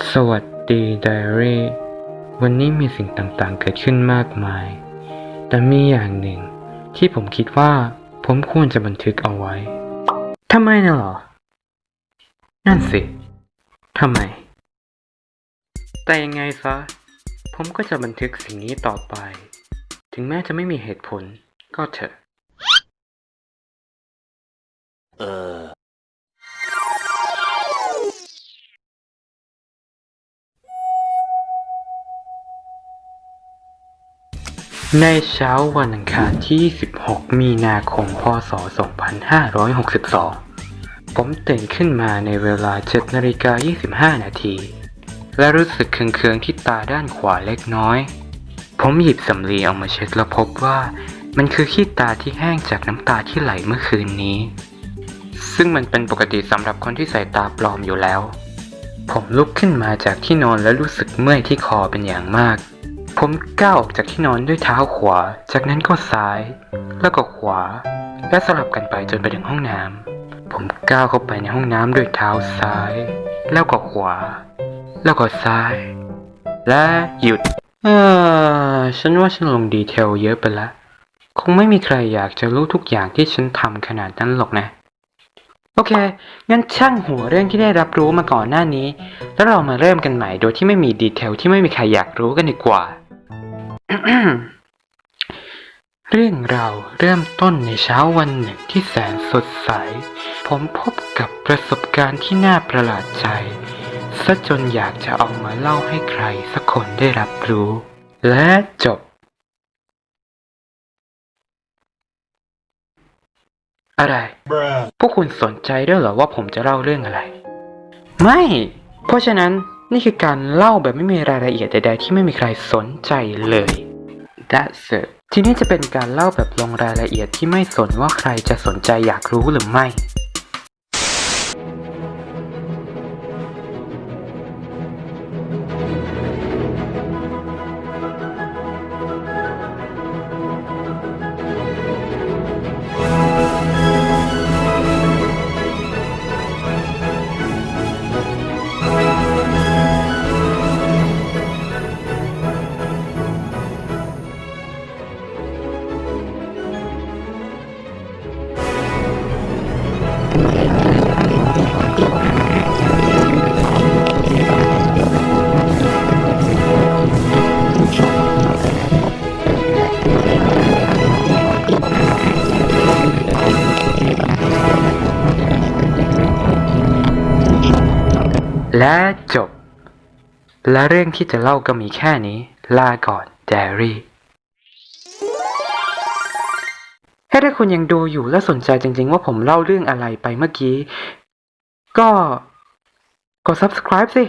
สวัสดีไดอารี่วันนี้มีสิ่งต่างๆ เกิดขึ้นมากมาย แต่มีอย่างหนึ่งที่ผมคิดว่า ผมควรจะบันทึกเอาไว้ ทำไมน่ะหรอ นั่นสิ ทำไม แต่ยังไงซะ ผมก็จะบันทึกสิ่งนี้ต่อไป ถึงแม้จะไม่มีเหตุผลก็เถอะ เออ ในเช้าวันอังคารที่26มีนาคม พศ 2562 ผมตื่นขึ้นมาในเวลา7นาฬิกา25 นาที และรู้สึกเคืองๆที่ตาด้านขวาเล็กน้อย ผมหยิบสำลีออกมาเช็ดแล้วพบว่า มันคือขี้ตาที่แห้งจากน้ำตาที่ไหลเมื่อคืนนี้ ซึ่งมันเป็นปกติสำหรับคนที่ใส่ตาปลอมอยู่แล้ว ผมลุกขึ้นมาจากที่นอนและรู้สึกเมื่อยที่คอเป็นอย่างมาก ผมก้าวออกจากที่นอนด้วยเท้าขวา จากนั้นก็ซ้าย แล้วก็ขวา และสลับกันไปจนไปถึงห้องน้ำ ผมก้าวเข้าไปในห้องน้ำด้วยเท้าซ้าย แล้วก็ขวา แล้วก็ซ้าย และหยุดเออฉันว่าฉันลงดีเทลเยอะไปละ คงไม่มีใครอยากจะรู้ทุกอย่างที่ฉันทำขนาดนั้นหรอกนะโอเค งั้นช่างหัวเรื่องที่ได้รับรู้มาก่อนหน้านี้ แล้วเรามาเริ่มกันใหม่โดยที่ไม่มีดีเทลที่ไม่มีใครอยากรู้กันดีกว่า เรื่องเราวเริ่มต้นในเช้าวันหนึ่งที่แสนสดใส ผมพบกับประสบการณ์ที่น่าประหลาดใจซะจนอยากจะเอามาเล่าให้ใครสักคนได้รับรู้ และจบ อะไร Bruh. พวกคุณสนใจด้วยเหรอว่าผมจะเล่าเรื่องอะไร ไม่ เพราะฉะนั้น นี่คือการเล่าแบบไม่มีรายละเอียดใดๆที่ไม่มีใครสนใจเลย That's it ทีนี้จะเป็นการเล่าแบบลงรายละเอียดที่ไม่สนว่าใครจะสนใจอยากรู้หรือไม่ และจบ และเรื่องที่จะเล่าก็มีแค่นี้ ลาก่อนแดรี่ให้ถ้าคุณยังดูอยู่และสนใจจริง ๆ ว่าผมเล่าเรื่องอะไรไปเมื่อกี้ ก็กด subscribe สิ